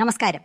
നമസ്കാരം.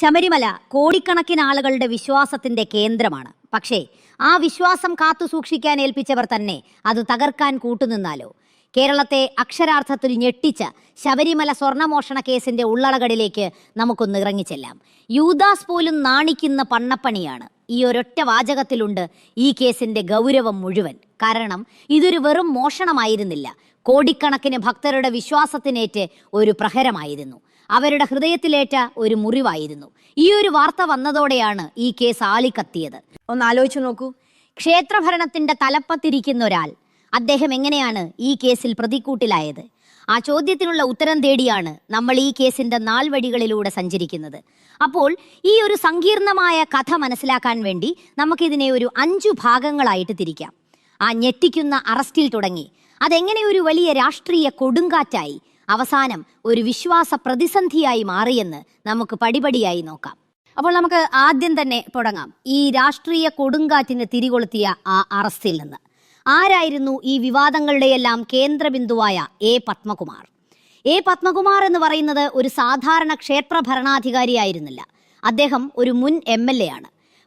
ശബരിമല കോടിക്കണക്കിന് ആളുകളുടെ വിശ്വാസത്തിന്റെ കേന്ദ്രമാണ്. പക്ഷേ ആ വിശ്വാസം കാത്തു സൂക്ഷിക്കാൻ ഏൽപ്പിച്ചവർ തന്നെ അത് തകർക്കാൻ കൂട്ടുനിന്നാലോ? കേരളത്തെ അക്ഷരാർത്ഥത്തിൽ ഞെട്ടിച്ച ശബരിമല സ്വർണമോഷണ കേസിന്റെ ഉള്ളളകളിലേക്ക് നമുക്കൊന്ന് ഇറങ്ങിച്ചെല്ലാം. യൂദാസ് പോലും നാണിക്കുന്ന പണ്ണപ്പണിയാണ്. ഈ ഒരൊറ്റ വാചകത്തിലുണ്ട് ഈ കേസിന്റെ ഗൗരവം മുഴുവൻ. കാരണം ഇതൊരു വെറും മോഷണമായിരുന്നില്ല. കോടിക്കണക്കിന് ഭക്തരുടെ വിശ്വാസത്തിനേറ്റ് ഒരു പ്രഹരമായിരുന്നു. അവരുടെ ഹൃദയത്തിലേറ്റ ഒരു മുറിവായിരുന്നു. ഈ ഒരു വാർത്ത വന്നതോടെയാണ് ഈ കേസ് ആളിക്കത്തിയത്. ഒന്ന് ആലോചിച്ചു നോക്കൂ. ക്ഷേത്രഭരണത്തിന്റെ തലപ്പത്തിരിക്കുന്ന ഒരാൾ അദ്ദേഹം എങ്ങനെയാണ് ഈ കേസിൽ പ്രതിക്കൂട്ടിലായത്? ആ ചോദ്യത്തിനുള്ള ഉത്തരം തേടിയാണ് നമ്മൾ ഈ കേസിന്റെ നാൾവഴികളിലൂടെ സഞ്ചരിക്കുന്നത്. അപ്പോൾ ഈ ഒരു സങ്കീർണമായ കഥ മനസ്സിലാക്കാൻ വേണ്ടി നമുക്കിതിനെ ഒരു അഞ്ചു ഭാഗങ്ങളായിട്ട് തിരിക്കാം. ആ ഞെട്ടിക്കുന്ന അറസ്റ്റിൽ തുടങ്ങി. അതെങ്ങനെ ഒരു വലിയ രാഷ്ട്രീയ കൊടുങ്കാറ്റായി അവസാനം ഒരു വിശ്വാസ പ്രതിസന്ധിയായി മാറിയെന്ന് നമുക്ക് പടിപടിയായി നോക്കാം. അപ്പോൾ നമുക്ക് ആദ്യം തന്നെ തുടങ്ങാം. ഈ രാഷ്ട്രീയ കൊടുങ്കാറ്റിന് തിരികൊളുത്തിയ ആ അറസ്റ്റിൽ നിന്ന്. ആരായിരുന്നു ഈ വിവാദങ്ങളുടെയെല്ലാം കേന്ദ്രബിന്ദുവായ എ പത്മകുമാർ? എ പത്മകുമാർ എന്ന് പറയുന്നത് ഒരു സാധാരണ ക്ഷേത്ര ഭരണാധികാരിയായിരുന്നില്ല. അദ്ദേഹം ഒരു മുൻ എം എൽ എ ആണ്.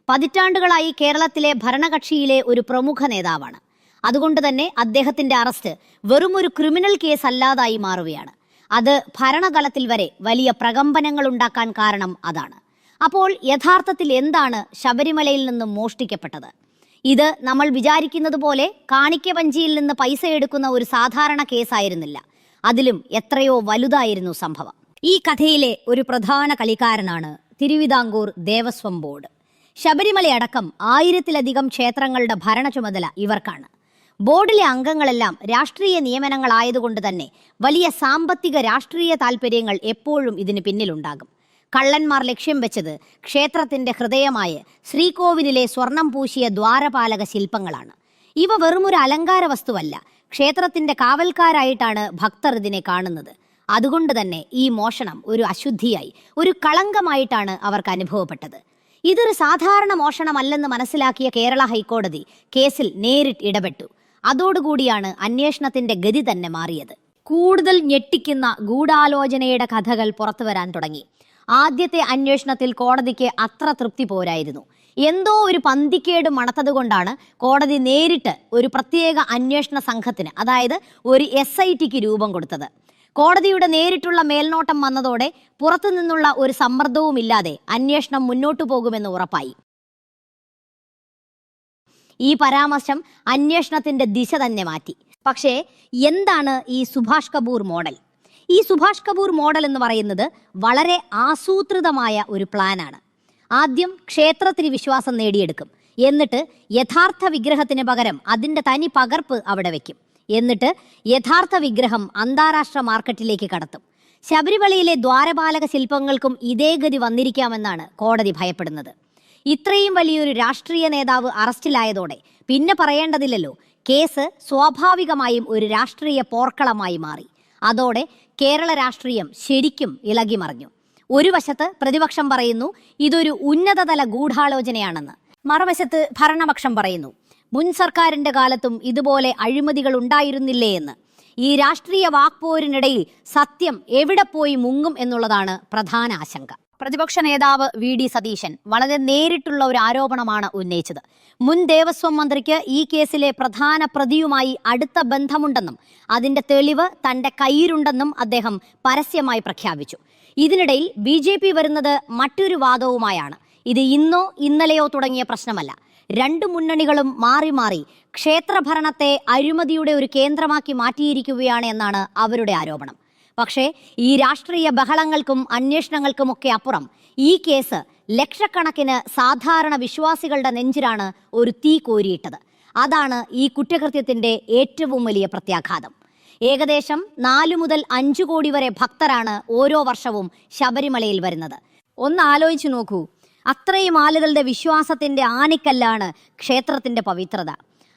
പതിറ്റാണ്ടുകളായി കേരളത്തിലെ ഭരണകക്ഷിയിലെ ഒരു പ്രമുഖ നേതാവാണ്. അതുകൊണ്ട് തന്നെ അദ്ദേഹത്തിന്റെ അറസ്റ്റ് വെറും ഒരു ക്രിമിനൽ കേസ് അല്ലാതായി മാറുകയാണ്. അത് ഭരണതലത്തിൽ വരെ വലിയ പ്രകമ്പനങ്ങൾ ഉണ്ടാക്കാൻ കാരണം അതാണ്. അപ്പോൾ യഥാർത്ഥത്തിൽ എന്താണ് ശബരിമലയിൽ നിന്നും മോഷ്ടിക്കപ്പെട്ടത്? ഇത് നമ്മൾ വിചാരിക്കുന്നത് പോലെ കാണിക്ക വഞ്ചിയിൽ നിന്ന് പൈസ എടുക്കുന്ന ഒരു സാധാരണ കേസായിരുന്നില്ല. അതിലും എത്രയോ വലുതായിരുന്നു സംഭവം. ഈ കഥയിലെ ഒരു പ്രധാന കളിക്കാരനാണ് തിരുവിതാംകൂർ ദേവസ്വം ബോർഡ്. ശബരിമലയടക്കം ആയിരത്തിലധികം ക്ഷേത്രങ്ങളുടെ ഭരണ ചുമതല ഇവർക്കാണ്. ബോർഡിലെ അംഗങ്ങളെല്ലാം രാഷ്ട്രീയ നിയമനങ്ങളായതുകൊണ്ട് തന്നെ വലിയ സാമ്പത്തിക രാഷ്ട്രീയ താൽപ്പര്യങ്ങൾ എപ്പോഴും ഇതിന് പിന്നിലുണ്ടാകും. കള്ളന്മാർ ലക്ഷ്യം വെച്ചത് ക്ഷേത്രത്തിന്റെ ഹൃദയമായ ശ്രീകോവിലിലെ സ്വർണം പൂശിയ ദ്വാരപാലക ശില്പങ്ങളാണ്. ഇവ വെറുമൊരു അലങ്കാര വസ്തുവല്ല ക്ഷേത്രത്തിന്റെ കാവൽക്കാരായിട്ടാണ് ഭക്തർ ഇതിനെ കാണുന്നത്. അതുകൊണ്ട് തന്നെ ഈ മോഷണം ഒരു അശുദ്ധിയായി ഒരു കളങ്കമായിട്ടാണ് അവർക്ക് അനുഭവപ്പെട്ടത്. ഇതൊരു സാധാരണ മോഷണമല്ലെന്ന് മനസ്സിലാക്കിയ കേരള ഹൈക്കോടതി കേസിൽ നേരിട്ട് ഇടപെട്ടു. അതോടുകൂടിയാണ് അന്വേഷണത്തിന്റെ ഗതി തന്നെ മാറിയത്. കൂടുതൽ ഞെട്ടിക്കുന്ന ഗൂഢാലോചനയുടെ കഥകൾ പുറത്തു വരാൻ തുടങ്ങി. ആദ്യത്തെ അന്വേഷണത്തിൽ കോടതിക്ക് അത്ര തൃപ്തി പോരായിരുന്നു. എന്തോ ഒരു പന്തിക്കേട് മണത്തതുകൊണ്ടാണ് കോടതി നേരിട്ട് ഒരു പ്രത്യേക അന്വേഷണ സംഘത്തിന് അതായത് ഒരു എസ് ഐ ടിക്ക് രൂപം കൊടുത്തത്. കോടതിയുടെ നേരിട്ടുള്ള മേൽനോട്ടം വന്നതോടെ പുറത്തു നിന്നുള്ള ഒരു സമ്മർദ്ദവുമില്ലാതെ അന്വേഷണം മുന്നോട്ടു പോകുമെന്ന് ഉറപ്പായി. ഈ പരാമർശം അന്വേഷണത്തിന്റെ ദിശ തന്നെ മാറ്റി. പക്ഷേ എന്താണ് ഈ സുഭാഷ് കപൂർ മോഡൽ? ഈ സുഭാഷ് കപൂർ മോഡൽ എന്ന് പറയുന്നത് വളരെ ആസൂത്രിതമായ ഒരു പ്ലാനാണ്. ആദ്യം ക്ഷേത്രത്തിന് വിശ്വാസം നേടിയെടുക്കും. എന്നിട്ട് യഥാർത്ഥ വിഗ്രഹത്തിന് പകരം അതിന്റെ തനി പകർപ്പ് അവിടെ വയ്ക്കും എന്നിട്ട് യഥാർത്ഥ വിഗ്രഹം അന്താരാഷ്ട്ര മാർക്കറ്റിലേക്ക് കടത്തും. ശബരിമലയിലെ ദ്വാരപാലക ശില്പങ്ങൾക്കും ഇതേ ഗതി വന്നിരിക്കാമെന്നാണ് കോടതി ഭയപ്പെടുന്നത്. ഇത്രയും വലിയൊരു രാഷ്ട്രീയ നേതാവ് അറസ്റ്റിലായതോടെ. പിന്നെ പറയേണ്ടതില്ലല്ലോ. കേസ് സ്വാഭാവികമായും ഒരു രാഷ്ട്രീയ പോർക്കളമായി മാറി. അതോടെ കേരള രാഷ്ട്രീയം ശരിക്കും ഇളകിമറിഞ്ഞു. ഒരു വശത്ത് പ്രതിപക്ഷം പറയുന്നു ഇതൊരു ഉന്നതതല ഗൂഢാലോചനയാണെന്ന്. മറുവശത്ത് ഭരണപക്ഷം പറയുന്നു മുൻ സർക്കാരിന്റെ കാലത്തും ഇതുപോലെ അഴിമതികൾ ഉണ്ടായിരുന്നില്ലേ എന്ന്. ഈ രാഷ്ട്രീയ വാക്പോരിനിടയിൽ സത്യം എവിടെ പോയി മുങ്ങും എന്നുള്ളതാണ് പ്രധാന ആശങ്ക. പ്രതിപക്ഷ നേതാവ് വി ഡി സതീശൻ വളരെ നേരിട്ടുള്ള ഒരു ആരോപണമാണ് ഉന്നയിച്ചത്. മുൻ ദേവസ്വം മന്ത്രിക്ക് ഈ കേസിലെ പ്രധാന പ്രതിയുമായി അടുത്ത ബന്ധമുണ്ടെന്നും അതിന്റെ തെളിവ് തന്റെ കയ്യിലുണ്ടെന്നും അദ്ദേഹം പരസ്യമായി പ്രഖ്യാപിച്ചു. ഇതിനിടയിൽ ബി ജെ പി വരുന്നത് മറ്റൊരു വാദവുമായാണ്. ഇത് ഇന്നോ ഇന്നലെയോ തുടങ്ങിയ പ്രശ്നമല്ല. രണ്ട് മുന്നണികളും മാറി മാറി ക്ഷേത്രഭരണത്തെ അഴിമതിയുടെ ഒരു കേന്ദ്രമാക്കി മാറ്റിയിരിക്കുകയാണ് എന്നാണ് അവരുടെ ആരോപണം. പക്ഷേ ഈ രാഷ്ട്രീയ ബഹളങ്ങൾക്കും അന്വേഷണങ്ങൾക്കുമൊക്കെ അപ്പുറം ഈ കേസ് ലക്ഷക്കണക്കിന് സാധാരണ വിശ്വാസികളുടെ നെഞ്ചിലാണ് ഒരു തീ കോരിയിട്ടത്. അതാണ് ഈ കുറ്റകൃത്യത്തിന്റെ ഏറ്റവും വലിയ പ്രത്യാഘാതം. ഏകദേശം നാലു മുതൽ അഞ്ചു കോടി വരെ ഭക്തരാണ് ഓരോ വർഷവും ശബരിമലയിൽ വരുന്നത്. ഒന്ന് ആലോചിച്ചു നോക്കൂ. അത്രയും ആളുകളുടെ വിശ്വാസത്തിന്റെ ആനിക്കല്ലാണ് ക്ഷേത്രത്തിന്റെ പവിത്രത.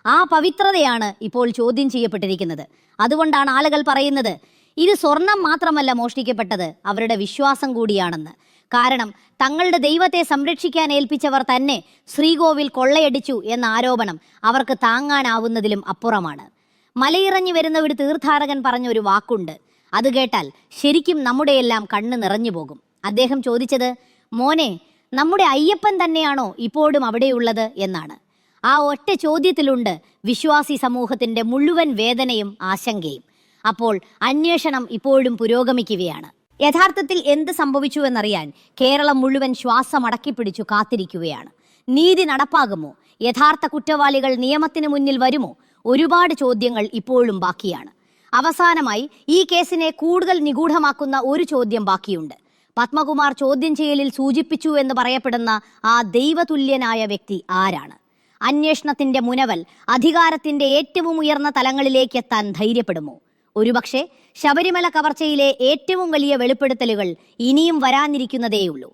ആ പവിത്രതയാണ് ഇപ്പോൾ ചോദ്യം ചെയ്യപ്പെട്ടിരിക്കുന്നത്. അതുകൊണ്ടാണ് ആളുകൾ പറയുന്നത് ഇത് സ്വർണം മാത്രമല്ല മോഷ്ടിക്കപ്പെട്ടത് അവരുടെ വിശ്വാസം കൂടിയാണെന്ന്. കാരണം തങ്ങളുടെ ദൈവത്തെ സംരക്ഷിക്കാൻ ഏൽപ്പിച്ചവർ തന്നെ ശ്രീകോവിൽ കൊള്ളയടിച്ചു എന്ന ആരോപണം അവർക്ക് താങ്ങാനാവുന്നതിലും അപ്പുറമാണ്. മലയിറങ്ങി വരുന്ന ഒരു തീർത്ഥാടകൻ പറഞ്ഞ ഒരു വാക്കുണ്ട്. അത് കേട്ടാൽ ശരിക്കും നമ്മുടെയെല്ലാം കണ്ണ് നിറഞ്ഞു പോകും. അദ്ദേഹം ചോദിച്ചത് മോനെ നമ്മുടെ അയ്യപ്പൻ തന്നെയാണോ ഇപ്പോഴും അവിടെയുള്ളത്? എന്നാണ്. ആ ഒറ്റ ചോദ്യത്തിലുണ്ട് വിശ്വാസി സമൂഹത്തിന്റെ മുഴുവൻ വേദനയും ആശങ്കയും. അപ്പോൾ അന്വേഷണം ഇപ്പോഴും പുരോഗമിക്കുകയാണ്. യഥാർത്ഥത്തിൽ എന്ത് സംഭവിച്ചു എന്നറിയാൻ കേരളം മുഴുവൻ ശ്വാസം അടക്കിപ്പിടിച്ചു കാത്തിരിക്കുകയാണ്. നീതി നടപ്പാകുമോ? യഥാർത്ഥ കുറ്റവാളികൾ നിയമത്തിന് മുന്നിൽ വരുമോ? ഒരുപാട് ചോദ്യങ്ങൾ ഇപ്പോഴും ബാക്കിയാണ്. അവസാനമായി ഈ കേസിനെ കൂടുതൽ നിഗൂഢമാക്കുന്ന ഒരു ചോദ്യം ബാക്കിയുണ്ട്. പത്മകുമാർ ചോദ്യം ചെയ്യലിൽ സൂചിപ്പിച്ചു എന്ന് പറയപ്പെടുന്ന ആ ദൈവതുല്യനായ വ്യക്തി ആരാണ്? അന്വേഷണത്തിന്റെ മുനവൽ അധികാരത്തിന്റെ ഏറ്റവും ഉയർന്ന തലങ്ങളിലേക്ക് എത്താൻ ധൈര്യപ്പെടുമോ? ഒരുപക്ഷെ ശബരിമല കവർച്ചയിലെ ഏറ്റവും വലിയ വെളിപ്പെടുത്തലുകൾ ഇനിയും വരാനിരിക്കുന്നതേയുള്ളൂ.